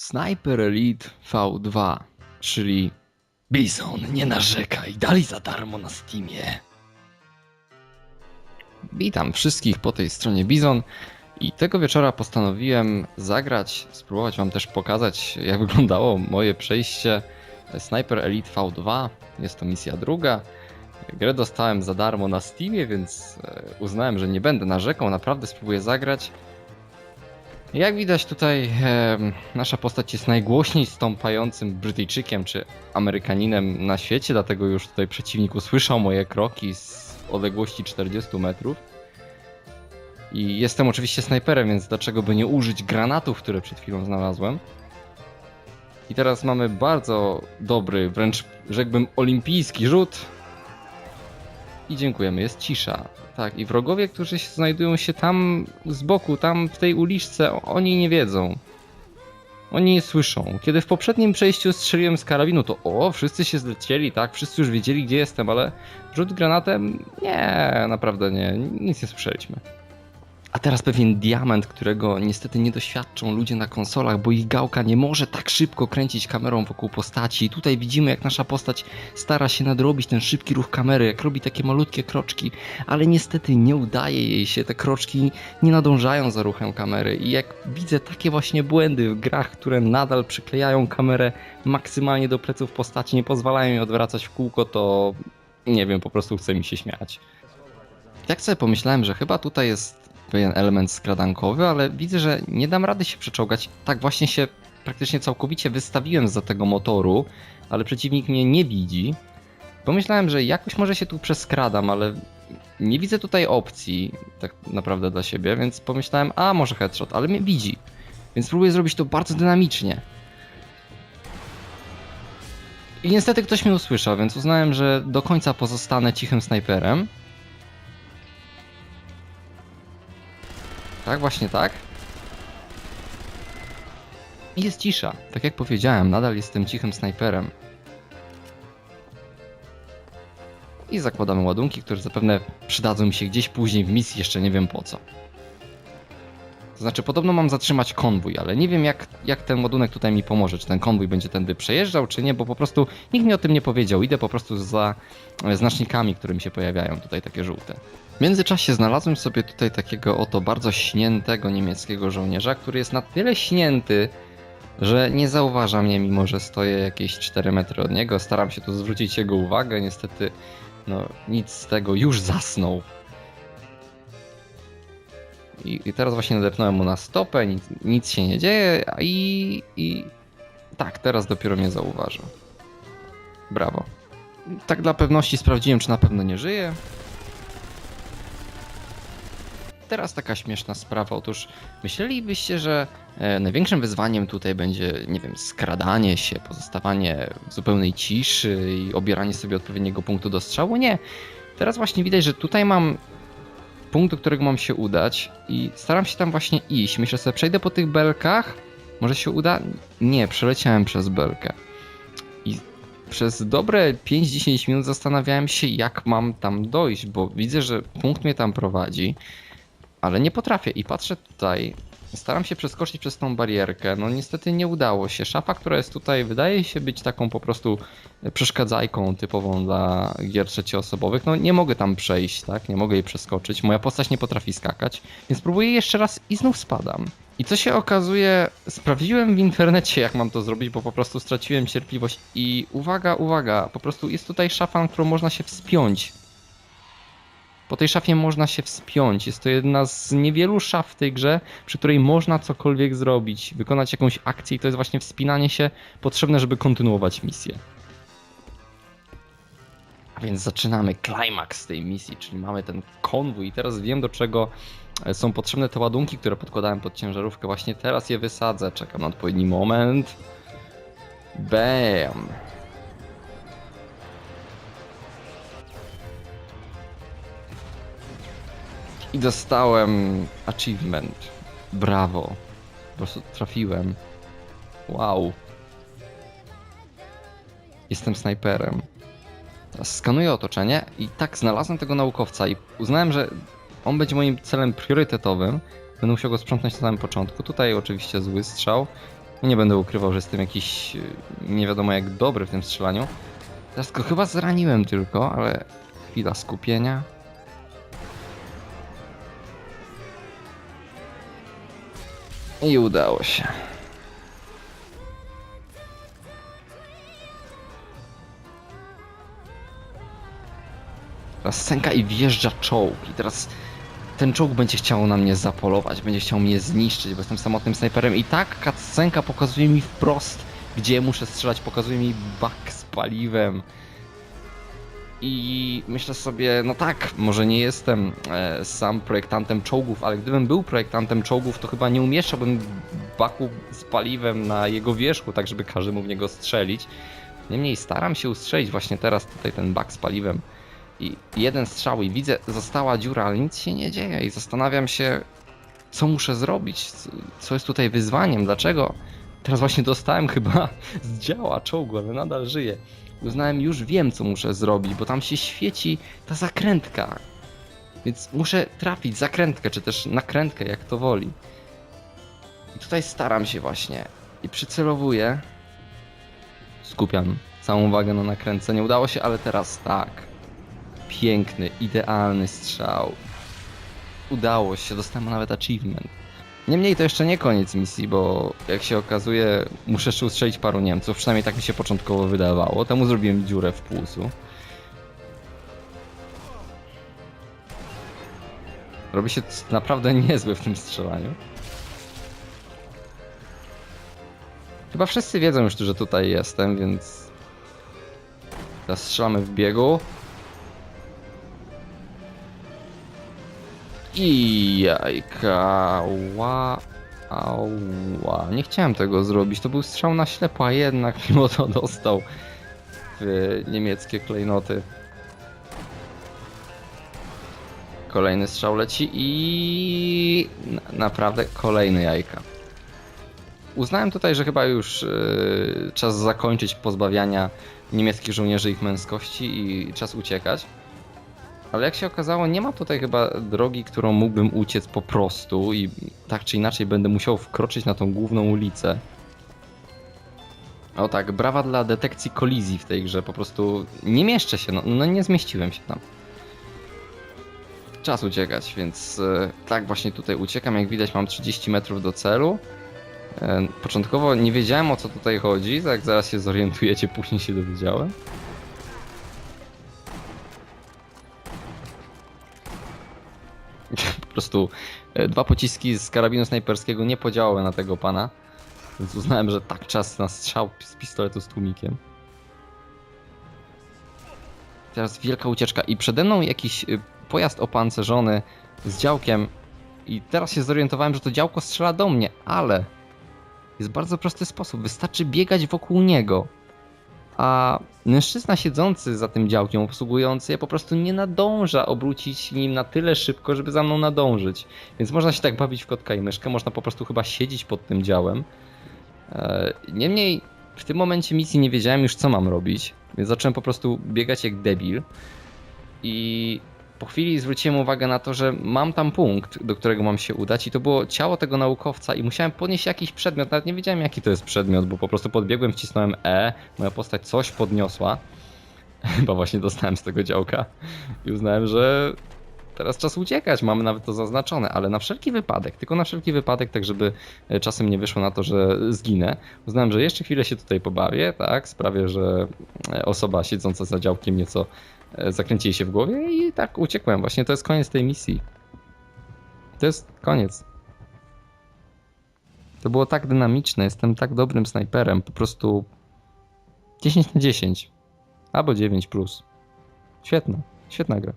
Sniper Elite V2, czyli Bison, nie narzekaj, dali za darmo na Steamie. Witam wszystkich po tej stronie Bizon i tego wieczora postanowiłem zagrać, spróbować wam też pokazać jak wyglądało moje przejście Sniper Elite V2. Jest to misja druga. Grę dostałem za darmo na Steamie, więc e, uznałem, że nie będę narzekał, naprawdę spróbuję zagrać. Jak widać tutaj em, nasza postać jest najgłośniej stąpającym Brytyjczykiem czy Amerykaninem na świecie, dlatego już tutaj przeciwnik usłyszał moje kroki z odległości 40 metrów. I jestem oczywiście snajperem, więc dlaczego by nie użyć granatów, które przed chwilą znalazłem. I teraz mamy bardzo dobry, wręcz rzekłbym olimpijski rzut. I dziękujemy, jest cisza. Tak, i wrogowie, którzy się znajdują się tam z boku, tam w tej uliczce, oni nie wiedzą. Oni nie słyszą. Kiedy w poprzednim przejściu strzeliłem z karabinu, to o, wszyscy się zlecieli, tak, wszyscy już wiedzieli, gdzie jestem, ale rzut granatem, nie, naprawdę nie, nic nie słyszeliśmy. A teraz pewien diament, którego niestety nie doświadczą ludzie na konsolach, bo ich gałka nie może tak szybko kręcić kamerą wokół postaci. I tutaj widzimy, jak nasza postać stara się nadrobić ten szybki ruch kamery, jak robi takie malutkie kroczki, ale niestety nie udaje jej się. Te kroczki nie nadążają za ruchem kamery. I jak widzę takie właśnie błędy w grach, które nadal przyklejają kamerę maksymalnie do pleców postaci, nie pozwalają jej odwracać w kółko, to nie wiem, po prostu chce mi się śmiać. Tak sobie pomyślałem, że chyba tutaj jest pewien element skradankowy, ale widzę, że nie dam rady się przeczołgać. Tak właśnie się praktycznie całkowicie wystawiłem za tego motoru, ale przeciwnik mnie nie widzi. Pomyślałem, że jakoś może się tu przeskradam, ale nie widzę tutaj opcji tak naprawdę dla siebie, więc pomyślałem, a może headshot, ale mnie widzi. Więc spróbuję zrobić to bardzo dynamicznie. I niestety ktoś mnie usłyszał, więc uznałem, że do końca pozostanę cichym snajperem. Tak, właśnie tak. Jest cisza. Tak jak powiedziałem, nadal jestem cichym snajperem. I zakładamy ładunki, które zapewne przydadzą mi się gdzieś później w misji, jeszcze nie wiem po co. To znaczy, podobno mam zatrzymać konwój, ale nie wiem jak, jak ten ładunek tutaj mi pomoże. Czy ten konwój będzie tędy przejeżdżał, czy nie, bo po prostu nikt mi o tym nie powiedział. Idę po prostu za e, znacznikami, które mi się pojawiają, tutaj takie żółte. W międzyczasie znalazłem sobie tutaj takiego oto bardzo śniętego niemieckiego żołnierza, który jest na tyle śnięty, że nie zauważa mnie, mimo że stoję jakieś 4 metry od niego. Staram się tu zwrócić jego uwagę, niestety no nic z tego, już zasnął. I, i teraz właśnie nadepnąłem mu na stopę, nic, nic się nie dzieje i, i tak, teraz dopiero mnie zauważył. Brawo. Tak dla pewności sprawdziłem, czy na pewno nie żyje. Teraz taka śmieszna sprawa. Otóż myślelibyście, że e, największym wyzwaniem tutaj będzie, nie wiem, skradanie się, pozostawanie w zupełnej ciszy i obieranie sobie odpowiedniego punktu do strzału? Nie. Teraz właśnie widać, że tutaj mam punkt, do którego mam się udać i staram się tam właśnie iść. Myślę sobie, przejdę po tych belkach, może się uda? Nie, przeleciałem przez belkę. I przez dobre 5-10 minut zastanawiałem się, jak mam tam dojść, bo widzę, że punkt mnie tam prowadzi ale nie potrafię i patrzę tutaj. Staram się przeskoczyć przez tą barierkę. No niestety nie udało się. Szafa, która jest tutaj, wydaje się być taką po prostu przeszkadzajką typową dla gier trzecioosobowych. No nie mogę tam przejść, tak? Nie mogę jej przeskoczyć. Moja postać nie potrafi skakać, więc próbuję jeszcze raz i znów spadam. I co się okazuje, sprawdziłem w internecie, jak mam to zrobić, bo po prostu straciłem cierpliwość. I uwaga, uwaga, po prostu jest tutaj szafa, na którą można się wspiąć. Po tej szafie można się wspiąć. Jest to jedna z niewielu szaf w tej grze, przy której można cokolwiek zrobić, wykonać jakąś akcję i to jest właśnie wspinanie się potrzebne, żeby kontynuować misję. A więc zaczynamy klimaks tej misji, czyli mamy ten konwój i teraz wiem do czego e, są potrzebne te ładunki, które podkładałem pod ciężarówkę. Właśnie teraz je wysadzę. Czekam na odpowiedni moment. Bam! I dostałem achievement. Brawo. Po prostu trafiłem. Wow. Jestem snajperem. Teraz skanuję otoczenie i tak znalazłem tego naukowca i uznałem, że on będzie moim celem priorytetowym. Będę musiał go sprzątnąć na samym początku. Tutaj oczywiście zły strzał. Nie będę ukrywał, że jestem jakiś y, nie wiadomo jak dobry w tym strzelaniu. Teraz go chyba zraniłem tylko, ale chwila skupienia. I udało się. Teraz sęka i wjeżdża czołg. I teraz ten czołg będzie chciał na mnie zapolować, będzie chciał mnie zniszczyć, bo jestem samotnym snajperem. I tak cutscenka pokazuje mi wprost, gdzie muszę strzelać. Pokazuje mi bak z paliwem. I myślę sobie, no tak, może nie jestem e, sam projektantem czołgów, ale gdybym był projektantem czołgów, to chyba nie umieszczałbym baku z paliwem na jego wierzchu, tak żeby każdy mógł w niego strzelić. Niemniej staram się ustrzelić właśnie teraz tutaj ten bak z paliwem. I jeden strzał i widzę, została dziura, ale nic się nie dzieje i zastanawiam się, co muszę zrobić, co jest tutaj wyzwaniem, dlaczego. Teraz właśnie dostałem chyba z działa czołgu, ale nadal żyję. Uznałem, już wiem, co muszę zrobić, bo tam się świeci ta zakrętka. Więc muszę trafić zakrętkę, czy też nakrętkę, jak to woli. I tutaj staram się właśnie. I przycelowuję. Skupiam całą uwagę na nakrętce. Nie udało się, ale teraz tak. Piękny, idealny strzał. Udało się, dostałem nawet achievement. Niemniej to jeszcze nie koniec misji, bo jak się okazuje, muszę jeszcze ustrzelić paru Niemców, przynajmniej tak mi się początkowo wydawało. Temu zrobiłem dziurę w płucu. Robi się naprawdę niezły w tym strzelaniu. Chyba wszyscy wiedzą już, że tutaj jestem, więc... Teraz strzelamy w biegu. I jajka, ła, ała. Nie chciałem tego zrobić, to był strzał na ślepo, a jednak mimo to dostał w niemieckie klejnoty. Kolejny strzał leci i na- naprawdę kolejny jajka. Uznałem tutaj, że chyba już yy, czas zakończyć pozbawiania niemieckich żołnierzy ich męskości i czas uciekać. Ale jak się okazało, nie ma tutaj chyba drogi, którą mógłbym uciec po prostu i tak czy inaczej będę musiał wkroczyć na tą główną ulicę. O tak, brawa dla detekcji kolizji w tej grze, po prostu nie mieszczę się, no, no nie zmieściłem się tam. Czas uciekać, więc e, tak właśnie tutaj uciekam, jak widać mam 30 metrów do celu. E, Początkowo nie wiedziałem o co tutaj chodzi, tak zaraz się zorientujecie, później się dowiedziałem. Prostu e, dwa pociski z karabinu snajperskiego nie podziałały na tego pana. Więc uznałem, że tak czas na strzał z pistoletu z tłumikiem. Teraz wielka ucieczka i przede mną jakiś y, pojazd opancerzony z działkiem i teraz się zorientowałem, że to działko strzela do mnie, ale jest bardzo prosty sposób. Wystarczy biegać wokół niego. A mężczyzna siedzący za tym działkiem, obsługujący je, po prostu nie nadąża obrócić nim na tyle szybko, żeby za mną nadążyć. Więc można się tak bawić w kotka i myszkę, można po prostu chyba siedzieć pod tym działem. E, Niemniej w tym momencie misji nie wiedziałem już co mam robić, więc zacząłem po prostu biegać jak debil. I po chwili zwróciłem uwagę na to, że mam tam punkt, do którego mam się udać i to było ciało tego naukowca i musiałem podnieść jakiś przedmiot, nawet nie wiedziałem jaki to jest przedmiot, bo po prostu podbiegłem, wcisnąłem E, moja postać coś podniosła, chyba właśnie dostałem z tego działka i uznałem, że teraz czas uciekać, mamy nawet to zaznaczone, ale na wszelki wypadek, tylko na wszelki wypadek, tak żeby e, czasem nie wyszło na to, że zginę, uznałem, że jeszcze chwilę się tutaj pobawię, tak, sprawię, że e, osoba siedząca za działkiem nieco e, zakręci jej się w głowie i tak uciekłem. Właśnie to jest koniec tej misji. To jest koniec. To było tak dynamiczne, jestem tak dobrym snajperem, po prostu 10 na 10 albo 9 plus. Świetna, świetna gra.